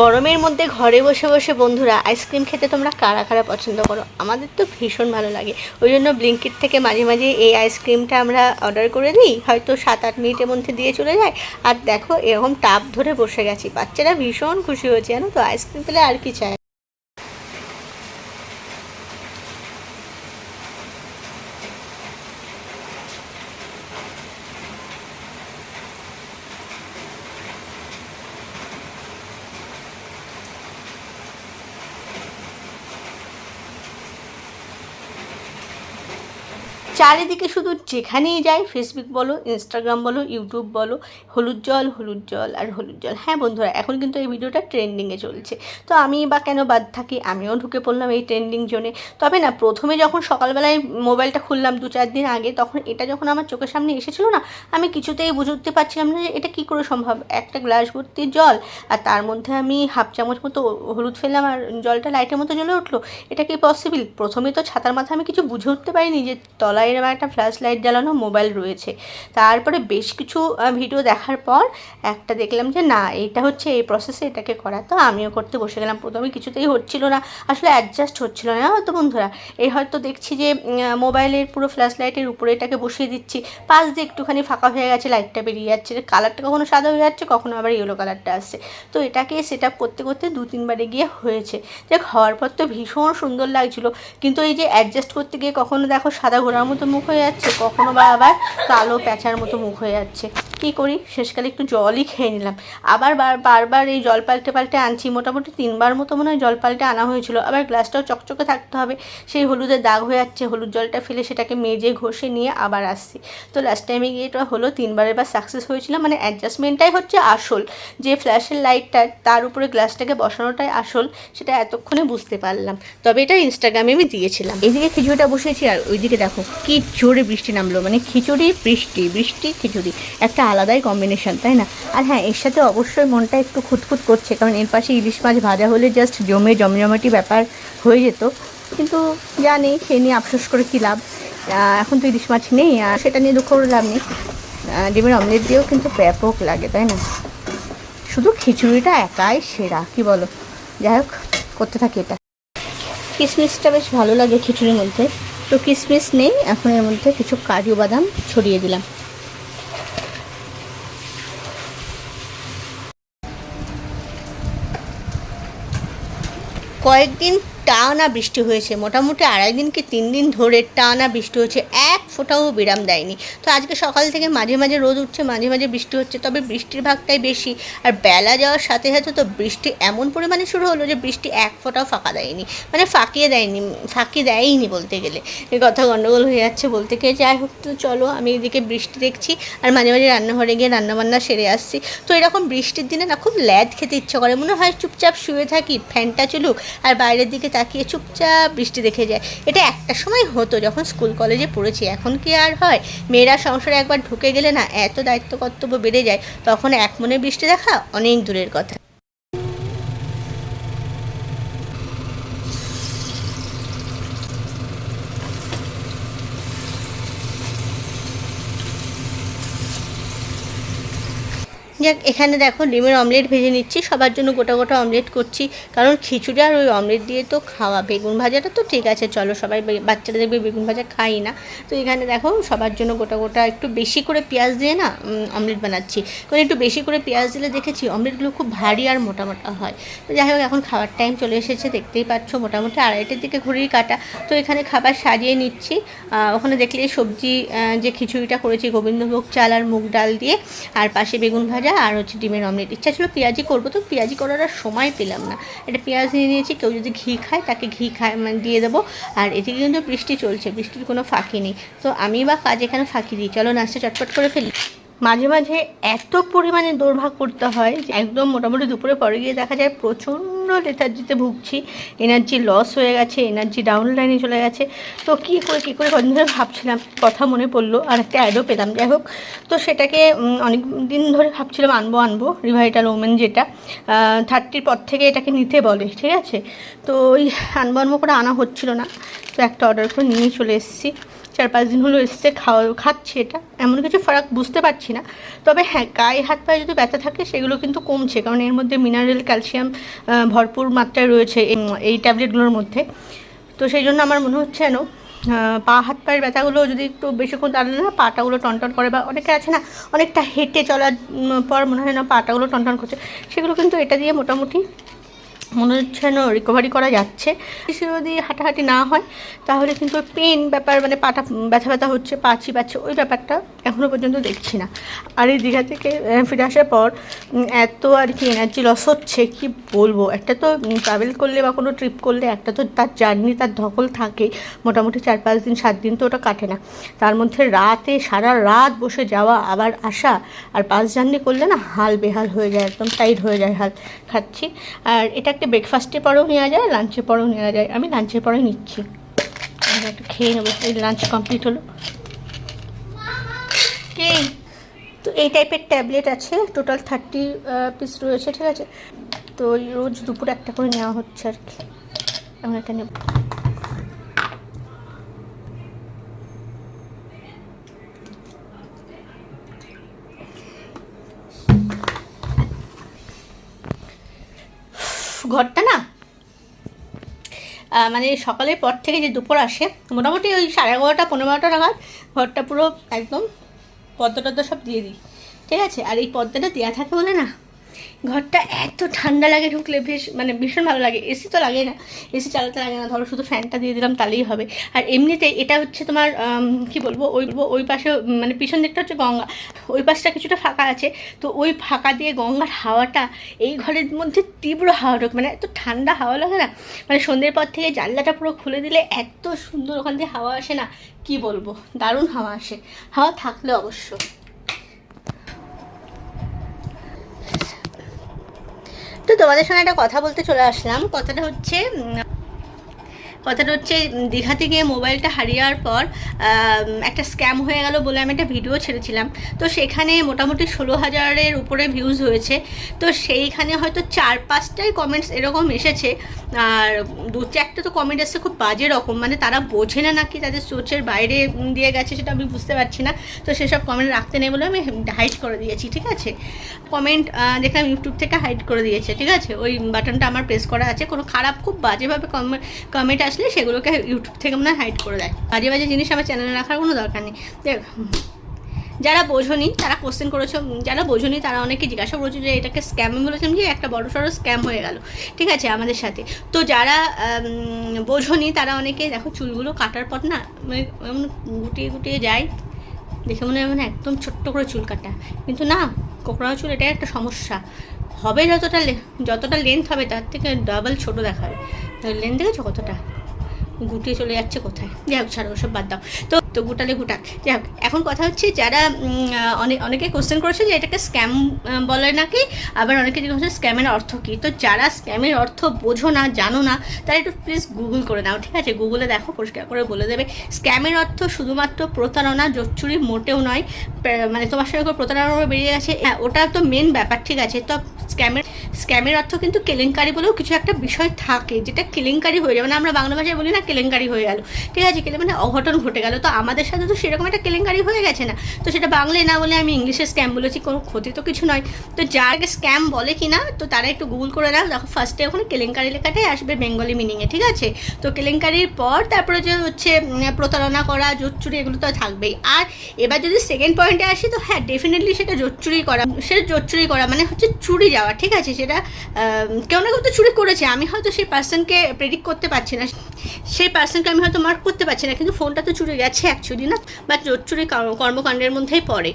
গরমের মধ্যে ঘরে বসে বসে বন্ধুরা আইসক্রিম খেতে তোমরা কারা কারা পছন্দ করো? আমাদের তো ভীষণ ভালো লাগে। ওই জন্য ব্লিঙ্কিট থেকে মাঝে মাঝে এই আইসক্রিমটা আমরা অর্ডার করে দিই হয়তো সাত আট মিনিটের মধ্যে দিয়ে চলে যায়। আর দেখো, এরকম টাপ ধরে বসে গেছি। বাচ্চারা ভীষণ খুশি হয়েছে, জানো তো? আইসক্রিম পেলে আর কি চায়? চারিদিকে শুধু যেখানেই যাই ফেসবুক বলো ইনস্টাগ্রাম বলো ইউটিউব বলো, হলুদ জল হলুদ জল আর হলুদ জল। হ্যাঁ বন্ধুরা, এখন কিন্তু এই ভিডিওটা ট্রেন্ডিংয়ে চলছে। তো আমি বা কেন বাদ থাকি? আমিও ঢুকে পড়লাম এই ট্রেন্ডিং জোনে তবে না, প্রথমে যখন সকালবেলায় মোবাইলটা খুললাম দু চার দিন আগে, তখন এটা যখন আমার চোখের সামনে এসেছিল না, আমি কিছুতেই বুঝতে পারছিলাম না যে এটা কী করে সম্ভব। একটা গ্লাস ভর্তি জল আর তার মধ্যে আমি হাফ চামচ মতো হলুদ ফেললাম আর জলটা লাইটের মতো জ্বলে উঠল। এটা কি পসিবল প্রথমে তো ছাতার মাথায় আমি কিছু বুঝে উঠতে পারিনি যে তলায় এরকম একটা ফ্ল্যাশ লাইট জ্বালানো মোবাইল রয়েছে। তারপরে বেশ কিছু ভিডিও দেখার পর একটা দেখলাম যে, না, এটা হচ্ছে এই প্রসেসে এটাকে করা। তো আমিও করতে বসে গেলাম। প্রথমে কিছুতেই হচ্ছিল না। আসলে অ্যাডজাস্ট হচ্ছিল না হয়তো বন্ধুরা? এই হয়তো দেখছি যে মোবাইলের পুরো ফ্ল্যাশ লাইটের উপরে এটাকে বসিয়ে দিচ্ছি। পাশ দিয়ে একটুখানি ফাঁকা হয়ে গেছে লাইটটা বেরিয়ে যাচ্ছে। কালারটা কখনো সাদা হয়ে যাচ্ছে, কখনো আবার ইয়েলো কালারটা আসছে। তো এটাকে সেট করতে করতে দু, তিনবারে গিয়ে হয়েছে। দেখ, হওয়ার পর তো ভীষণ সুন্দর লাগছিল। কিন্তু এই যে অ্যাডজাস্ট করতে গিয়ে কখনো দেখো সাদা ঘোড়ার মতো মুখ হয়ে যাচ্ছে কখনো বা আবার কালো প্যাঁচার মতো মুখ হয়ে যাচ্ছে। কী করি? শেষকালে একটু জলই খেয়ে নিলাম। আবার বার, বারবার এই জল পাল্টে পাল্টে আনছি। মোটামুটি তিনবার মতো মনে হয় জল পাল্টে আনা হয়েছিল। আবার গ্লাসটাও চকচকে থাকতে হবে। সেই হলুদের দাগ হয়ে যাচ্ছে। হলুদ জলটা ফেলে সেটাকে মেজে ঘষে নিয়ে আবার আসছি। তো লাস্ট টাইমে গিয়ে এটা হলো, তিনবারের বার সাকসেস হয়েছিল। মানে অ্যাডজাস্টমেন্টটাই হচ্ছে আসল। যে ফ্ল্যাশের লাইটটা তার উপরে গ্লাসটাকে বসানোটাই আসল, সেটা এতক্ষণে বুঝতে পারলাম। তবে এটা ইনস্টাগ্রামে আমি দিয়েছিলাম। এইদিকে খিচুড়িটা বসিয়েছি আর ওইদিকে দেখো, কি জোরে বৃষ্টি নামলো। মানে খিচুড়ি, বৃষ্টি বৃষ্টি, খিচুড়ি। একটা আলাদাই কম্বিনেশন তাই না? আর হ্যাঁ এর সাথে অবশ্যই মনটা একটু খুঁতখুত করছে, কারণ এর পাশে ইলিশ মাছ ভাজা হলে জাস্ট জমে জমজমাটি ব্যাপার হয়ে যেত। কিন্তু জানি সে নিয়ে আফসোস করে কী লাভ? এখন তো ইলিশ মাছ নেই, আর সেটা নিয়ে দুঃখ করে লাভ নেই। ডিমের অমলেট দিয়েও কিন্তু ব্যাপক লাগে, তাই না? শুধু খিচুড়িটা একাই সেরা, কি বলো? যাই হোক, করতে থাকি এটা। কিশমিশটা বেশ ভালো লাগে খিচুড়ির মধ্যে। তো কিশমিশ নেই, এখন এর মধ্যে কিছু কাজু বাদাম ছড়িয়ে দিলাম। কয়েকদিন টানা বৃষ্টি হয়েছে। মোটামুটি আড়াই দিন কি তিন দিন ধরে টানা বৃষ্টি হচ্ছে। এক ফোঁটাও বিরাম দেয়নি। তো আজকে সকাল থেকে মাঝে মাঝে রোদ উঠছে, মাঝে মাঝে বৃষ্টি হচ্ছে, তবে বৃষ্টির ভাগটাই বেশি। আর বেলা যাওয়ার সাথে সাথে তো বৃষ্টি এমন পরিমাণে শুরু হলো যে বৃষ্টি এক ফোঁটাও ফাঁকা দেয়নি। মানে ফাঁকিয়ে দেয়নি, ফাঁকি দেয়নি বলতে গেলে। এই কথা গণ্ডগোল হয়ে যাচ্ছে বলতে গিয়ে। যাই হোক, তো চলো আমি এদিকে বৃষ্টি দেখছি। আর মাঝে মাঝে রান্নাঘরে গিয়ে রান্নাবান্না সেরে আসছি। তো এরকম বৃষ্টির দিনে না খুব ল্যাদ খেতে ইচ্ছা করে। মনে হয় চুপচাপ শুয়ে থাকি, ফ্যানটা চলুক, আর বাইরের দিকে তাকিয়ে চুপচাপ বৃষ্টি দেখে যায়। এটা একটা সময় হতো যখন স্কুল, কলেজে পড়েছি। এখন কি আর হয়? মেয়েরা সংসারে একবার ঢুকে গেলে না, এত দায়িত্ব কর্তব্য বেড়ে যায়। তখন এক মনে বৃষ্টি দেখা অনেক দূরের কথা। যাক, এখানে দেখো ডিমের অমলেট ভেজে নিচ্ছি। সবার জন্য গোটা গোটা অমলেট করছি। কারণ খিচুড়ি আর ওই অমলেট দিয়ে তো খাওয়া। বেগুন ভাজাটা তো ঠিক আছে, চলো সবাই বাচ্চারা দেখবে বেগুন ভাজা খাই না। তো এখানে দেখো সবার জন্য গোটা গোটা একটু বেশি করে পেঁয়াজ দিয়ে না অমলেট বানাচ্ছি। কারণ একটু বেশি করে পেঁয়াজ দিলে দেখেছি অমলেটগুলো খুব ভারী আর মোটা মোটা হয়। তো যাই হোক, এখন খাওয়ার টাইম চলে এসেছে, দেখতেই পাচ্ছ মোটামুটি আড়াইটের দিকে ঘড়ির কাটা। তো এখানে খাবার সাজিয়ে নিচ্ছি। ওখানে দেখলে সবজি যে খিচুড়িটা করেছি, গোবিন্দভোগ চাল আর মুগ ডাল দিয়ে। আর পাশে বেগুন ভাজা। আর হচ্ছে ডিমের অমলেট ইচ্ছা ছিল পেঁয়াজি করব, তো পেঁয়াজি করার আর সময় পেলাম না। এটা পেঁয়াজ নিয়ে নিয়েছি, কেউ যদি ঘি খায় তাকে ঘি খায় মানে দিয়ে দেবো। আর এদিকে কিন্তু বৃষ্টি চলছে, বৃষ্টির কোনো ফাঁকি নেই। তো আমি বা কাজ এখানে ফাঁকি দিই। চলো নাচটা চটপট করে ফেলি। মাঝে মাঝে এত পরিমাণে দৌড়ভাগ করতে হয় যে একদম মোটামুটি দুপুরে পরে গিয়ে দেখা যায় প্রচণ্ড লেথার্জিতে ভুগছি। এনার্জি লস হয়ে গেছে এনার্জি ডাউন লাইনে চলে গেছে। তো কী করে কী করে কদিন ধরে ভাবছিলাম, কথা মনে পড়ল, আর একটা অ্যাডও পেলাম। যাই হোক, তো সেটাকে অনেক দিন ধরে ভাবছিলাম আনব আনব রিভাইটাল ওমেন যেটা। থার্টির পর থেকে এটাকে নিতে বলে, ঠিক আছে? তো ওই আনব আনব করে আনা হচ্ছিল না। তো একটা অর্ডার করে নিয়ে চলে এসেছি। চার পাঁচ দিন হলো এসছে, খাওয়া, খাচ্ছে এটা। এমন কিছু ফারাক বুঝতে পারছি না। তবে হ্যাঁ গায়ে হাত পায়ে যদি ব্যথা থাকে, সেগুলো কিন্তু কমছে। কারণ এর মধ্যে মিনারেল ক্যালসিয়াম ভরপুর মাত্রায় রয়েছে এই- ট্যাবলেটগুলোর মধ্যে। তো সেই জন্য আমার মনে হচ্ছে যেন পা, হাত, পায়ের ব্যথাগুলো যদি একটু বেশিক্ষণ দাঁড়ালে না, পাটাগুলো টনটন করে বা অনেকে আছে না, অনেকটা হেঁটে চলার পর মনে হয় না পাটাগুলো টনটন করছে। সেগুলো কিন্তু এটা দিয়ে মোটামুটি মনে হচ্ছে যেন রিকভারি করা যাচ্ছে। বেশি যদি হাঁটাহাঁটি না হয়, তাহলে কিন্তু ওই পেন ব্যাপার মানে পাটা ব্যথা ব্যথা হচ্ছে, পা পাচ্ছে ওই ব্যাপারটা এখনও পর্যন্ত দেখছি না। আর এই দীঘা থেকে ফিরে আসার পর এত আর কি এনার্জি লস হচ্ছে, কি বলব? একটা তো ট্রাভেল করলে বা কোনো ট্রিপ করলে একটা তো তার জার্নি তার ধকল থাকে। মোটামুটি চার পাঁচ দিন, সাত দিন তো ওটা কাটে না। তার মধ্যে রাতে, সারা রাত বসে যাওয়া, আবার আসা, আর বাস জার্নি করলে না হাল বেহাল হয়ে যায়, একদম টাইট হয়ে যায় হাল। খাচ্ছি। আর এটা একটা ব্রেকফাস্টের পরেও নেওয়া যায় লাঞ্চের পরেও নেওয়া যায়। আমি লাঞ্চের পরে নিচ্ছি। একটু খেয়ে নেব। এই লাঞ্চ কমপ্লিট হলো। তো এই টাইপের ট্যাবলেট আছে। টোটাল থার্টি পিস রয়েছে, ঠিক আছে? তো রোজ দুপুর একটা করে নেওয়া হচ্ছে আর কি। আমি এটা নেব। ঘরটা না মানে সকালের পর থেকে যে দুপুর আসে, মোটামুটি ওই সাড়ে এগারোটা, পনেরো বারোটা নাগাদ ঘরটা পুরো একদম পদ্মা সব দিয়ে দিই, ঠিক আছে? আর এই পদ্মাটা দেওয়া থাকে বলে না ঘরটা এত ঠান্ডা লাগে ঢুকলে বেশ মানে ভীষণ ভালো লাগে। এসি তো লাগে না, এসি চালাতে লাগে না, ধরো শুধু ফ্যানটা দিয়ে দিলাম তাহলেই হবে। আর এমনিতে এটা হচ্ছে তোমার কি বলব, ওই ওই পাশে মানে পিছন দিকটা হচ্ছে গঙ্গা। ওই পাশটা কিছুটা ফাঁকা আছে, তো ওই ফাঁকা দিয়ে গঙ্গার হাওয়াটা এই ঘরের মধ্যে তীব্র হাওয়া ঢোকে। মানে এত ঠান্ডা হাওয়া লাগে না মানে সন্ধ্যের পর থেকে জানলাটা পুরো খুলে দিলে এত সুন্দর ওখান দিয়ে হাওয়া আসে না, কি বলব, দারুণ হাওয়া আসে। হাওয়া থাকলে অবশ্য। তো তোমাদের সঙ্গে একটা কথা বলতে চলে আসলাম। কথাটা হচ্ছে কথাটা হচ্ছে দীঘাতে গিয়ে মোবাইলটা হারিয়ে পর একটা স্ক্যাম হয়ে গেল বলে আমি একটা ভিডিও ছেড়েছিলাম। তো সেখানে মোটামুটি ষোলো হাজারের উপরে ভিউজ হয়েছে। তো সেইখানে হয়তো চার পাঁচটাই কমেন্টস এরকম এসেছে। আর দু চারটে তো কমেন্ট এসেছে খুব বাজে রকম। মানে তারা বোঝে না নাকি তাদের সোচের বাইরে দিয়ে গেছে সেটা আমি বুঝতে পারছি না। তো সেসব কমেন্ট রাখতে নেই বলে আমি হাইড করে দিয়েছি, ঠিক আছে? কমেন্ট দেখলাম ইউটিউব থেকে হাইড করে দিয়েছে, ঠিক আছে? ওই বাটনটা আমার প্রেস করা আছে। কোনো খারাপ, খুব বাজেভাবে কমেন্ট কমেন্ট আসলে সেগুলোকে ইউটিউব থেকে মনে হয় হাইড করে দেয়। বাজে বাজে জিনিস আমার চ্যানেলে রাখার কোনো দরকার নেই। দেখ, যারা বোঝনি, তারা কোশ্চেন করেছ, যারা বোঝনি, তারা অনেকে জিজ্ঞাসা করেছ যে এটাকে স্ক্যাম বলেছিলাম যে একটা বড় সড়ো স্ক্যাম হয়ে গেল। ঠিক আছে, আমাদের সাথে। তো যারা বোঝনি, তারা অনেকে দেখো চুলগুলো কাটার পর না মানে গুটিয়ে গুটিয়ে যায়। দেখে মনে হয় মানে একদম ছোট্ট করে চুল কাটা। কিন্তু না কোকড়া চুল, এটাই একটা সমস্যা। হবে যতটা যতটা লেন্থ হবে, তার থেকে ডাবল ছোট দেখাবে লেন্থ দেখেছ কতটা? গুটিয়ে চলে যাচ্ছে কোথায়? যাই হোক, ছাড়ো, ওসব বাদ দাও। তো তো গুটালে গুটাক। যাই হোক, এখন কথা হচ্ছে যারা অনেক অনেকে কোশ্চেন করেছে যে এটাকে স্ক্যাম বলে নাকি? আবার অনেকে জিজ্ঞেস স্ক্যামের অর্থ কী? তো যারা স্ক্যামের অর্থ বোঝো না, জানো না, তারা একটু প্লিজ গুগল করে নাও, ঠিক আছে? গুগলে দেখো, পরিষ্কার করে বলে দেবে। স্ক্যামের অর্থ শুধুমাত্র প্রতারণা, জোচ্চুরি মোটেও নয় মানে তোমার সঙ্গে প্রতারণা বেরিয়ে গেছে হ্যাঁ ওটা তো মেন ব্যাপার, ঠিক আছে? তো স্ক্যামের স্ক্যামের অর্থ কিন্তু কেলেঙ্কারি বলেও কিছু একটা বিষয় থাকে, যেটা কেলেঙ্কারি হয়ে যাবে। মানে আমরা বাংলা ভাষায় বলি না কেলেঙ্কারি হয়ে গেল। ঠিক আছে, কেলে মানে অঘটন ঘটে গেল। তো আমাদের সাথে তো সেরকম একটা কেলেঙ্কারি হয়ে গেছে না। তো সেটা বাংলায় না বলে আমি ইংলিশে স্ক্যাম বলেছি, কোনো ক্ষতি তো কিছু নয়। তো যাকে স্ক্যাম বলে কি না তো তারা একটু গুগল করে নাও দেখো ফার্স্টে ওখানে কেলেঙ্কারি লেখাটাই আসবে বেঙ্গলি মিনিংয়ে ঠিক আছে? তো কেলেঙ্কারির পর তারপরে যে হচ্ছে প্রতারণা করা, জোচ্চুরি, এগুলো তো থাকবেই। আর এবার যদি সেকেন্ড পয়েন্টে আসি, তো হ্যাঁ ডেফিনেটলি সেটা জোচ্চুরি করা সেটা জোচ্চুরি করা মানে হচ্ছে চুরি যাওয়া। ঠিক আছে? সেটা কেউ না কেউ তো চুরি করেছে। আমি হয়তো সেই পার্সনকে প্রেডিক্ট করতে পারছি না। সেই পার্সনকে আমি হয়তো মার্ক করতে পারছি না, কিন্তু ফোনটা তো চুরি গেছে অ্যাকচুয়ালি না বা চোর চুরি কর্মকাণ্ডের মধ্যেই পড়ে।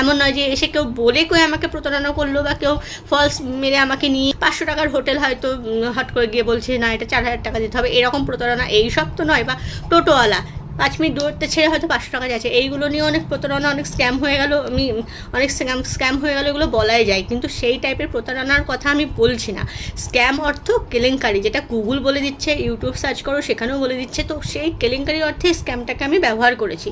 এমন নয় যে এসে কেউ বলে কেউ আমাকে প্রতারণা করল বা কেউ ফলস মেরে আমাকে নিয়ে পাঁচশো টাকার হোটেল হয়তো হট করে গিয়ে বলছে, না, এটা চার হাজার টাকা দিতে হবে। এরকম প্রতারণা এই সব তো নয়, বা টোটোওয়ালা। পাঁচ মিনিট দৌড়তে ছেড়ে হয়তো পাঁচশো টাকা যাচ্ছে। এইগুলো নিয়ে অনেক প্রতারণা, অনেক স্ক্যাম হয়ে গেলো। আমি অনেক স্ক্যাম স্ক্যাম হয়ে গেলো এগুলো বলাই যায়। কিন্তু সেই টাইপের প্রতারণার কথা আমি বলছি না। স্ক্যাম অর্থ কেলেঙ্কারি, যেটা গুগল বলে দিচ্ছে ইউটিউব সার্চ করো, সেখানেও বলে দিচ্ছে। তো সেই কেলেঙ্কারি অর্থে স্ক্যামটাকে আমি ব্যবহার করেছি।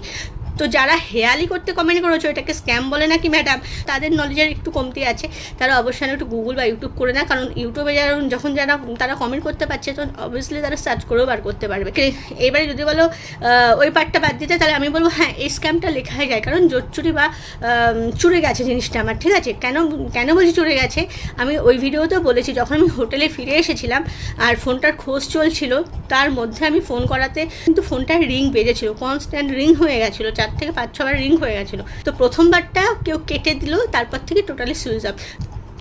তো যারা হেয়ালি করতে কমেন্ট করেছ, এটাকে স্ক্যাম বলে নাকি ম্যাডাম তাদের নলেজের একটু কমতি আছে। তারা অবশ্যই একটু গুগল বা ইউটিউব করে না কারণ ইউটিউবে যারা, যখন যারা, তারা কমেন্ট করতে পারছে তো অবভিয়াসলি তারা সার্চ করেও বার করতে পারবে। এবারে যদি বলো ওই পার্টটা বাদ দিতে, তাহলে আমি বলব হ্যাঁ এই স্ক্যামটা লেখাই যায়, কারণ জোর চুরি বা চুরে গেছে জিনিসটা আমার, ঠিক আছে? কেন কেন বলছি চুরে গেছে? আমি ওই ভিডিওতেও বলেছি, যখন আমি হোটেলে ফিরে এসেছিলাম, আর ফোনটার খোঁজ চলছিল, তার মধ্যে আমি ফোন করাতে, কিন্তু ফোনটার রিং বেজেছিল কনস্ট্যান্ট রিং হয়ে গেছিল, চার থেকে পাঁচ ছবার রিং হয়ে গেছিল। তো প্রথমবারটা কেউ কেটে দিল, তারপর থেকে টোটালি সুইচ অফ।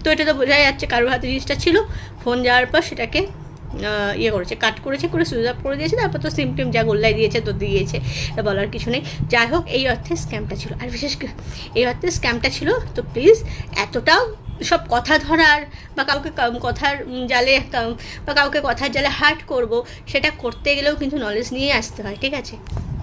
তো এটা তো বোঝাই যাচ্ছে কারোর হাতে জিনিসটা ছিল। ফোন যাওয়ার পর সেটাকে ইয়ে করেছে কাট করেছে, করে সুইচ অফ করে দিয়েছে। তারপর তো সিম টিম যা গোল্লাই দিয়েছে তো দিয়েছে বলার কিছু নেই। যাই হোক, এই অর্থে স্ক্যামটা ছিল। আর বিশেষ এই অর্থে স্ক্যামটা ছিল, তো প্লিজ এতটাও সব কথা ধরার বা কাউকে কথার জালে বা কাউকে কথার জালে হার্ট করব, সেটা করতে গেলেও কিন্তু নলেজ নিয়ে আসতে হয়, ঠিক আছে?